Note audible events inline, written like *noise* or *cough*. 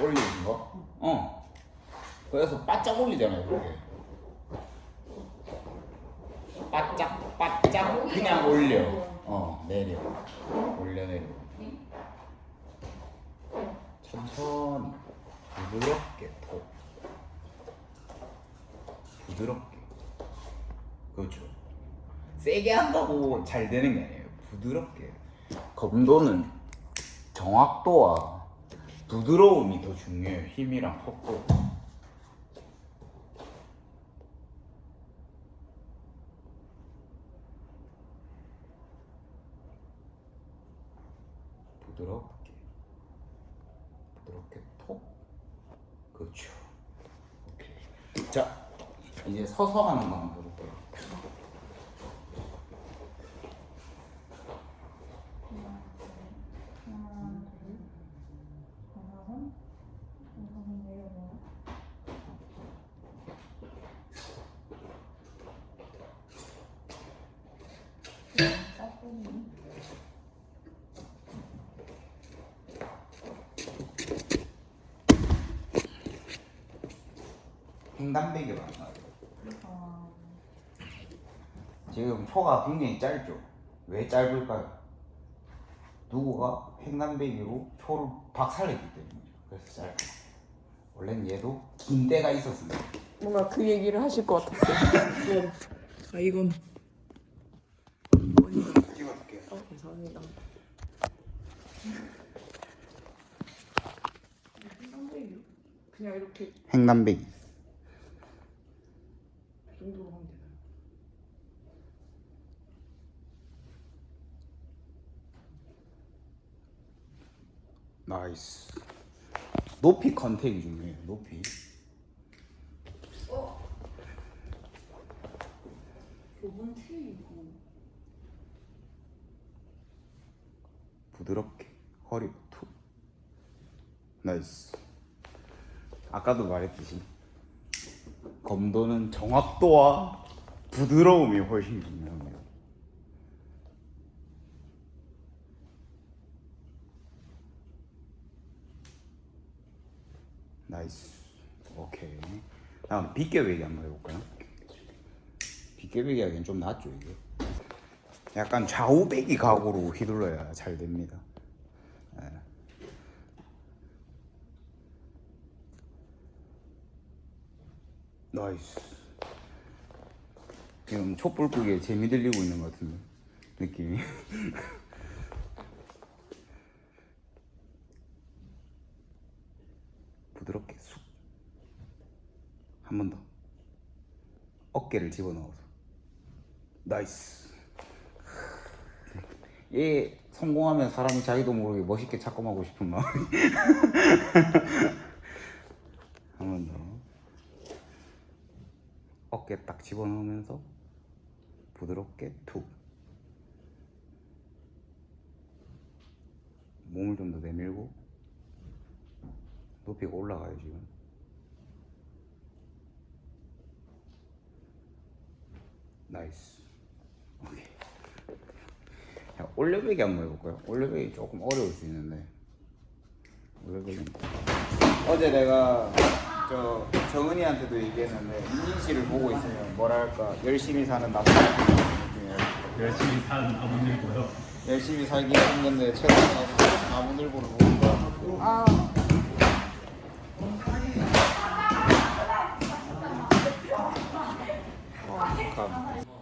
올리는 거? 어. 그래서 바짝 올리잖아요, 그게. 바짝, 바짝 그냥 올려. 어, 내려. 올려 내려. 천천히 부드럽게 톡. 부드럽게. 그렇죠. 세게 한다고 잘 되는 게 아니에요. 부드럽게. 검도는 정확도와 부드러움이 더 중요해요. 힘이랑 속도. 부드럽게. 부드럽게 톡. 그렇죠. 오케이. 자, 이제 서서 하는 거한 횡단배기로 하는 거예요. 지금 초가 굉장히 짧죠. 왜 짧을까요? 누구가 횡단배기로 초를 박살냈기 때문이죠. 그래서 짧아요. 원래는 얘도 긴 때가 있었습니다. 뭔가 그 얘기를 하실 것 같았어요. *laughs* 아 이건 찍어줄게요. 어, 감사합니다. 그냥 이렇게 이 횡단배기. 정도로 하면 되나요? 나이스. 높이 컨택이 중요해요. 높이. 요번 T이고 부드럽게 허리 툭. 나이스. 아까도 말했듯이 검도는 정확도와 부드러움이 훨씬 중요합니다. 나이스. 오케이. 다음 빗겨배기 한번 해볼까요? 빗겨배기 하기엔 좀 낫죠 이게. 약간 좌우배기 각오로 휘둘러야 잘 됩니다. 예. 나이스. 지금 촛불 끄기에 재미 들리고 있는 것 같은데 느낌이. *laughs* 부드럽게 쑥. 한 번 더. 어깨를 집어넣어서. 나이스. 얘 성공하면 사람이 자기도 모르게 멋있게 착검하고 싶은 마음이. *laughs* 한번 더. 어깨 딱 집어넣으면서 부드럽게 툭. 몸을 좀 더 내밀고 높이가 올라가요 지금. 나이스. 오케이. 자, 올려배기 한번 해볼까요? 올려배기 조금 어려울 수 있는데 올려배기 어제 내가 저 정은이한테도 얘기했는데 인진 씨를 보고 있으면 뭐랄까 열심히 사는 남자. 열심히 사는 아버님이고요. 열심히 살기 힘든데 최근에 나무늘보를 보니까 아 감.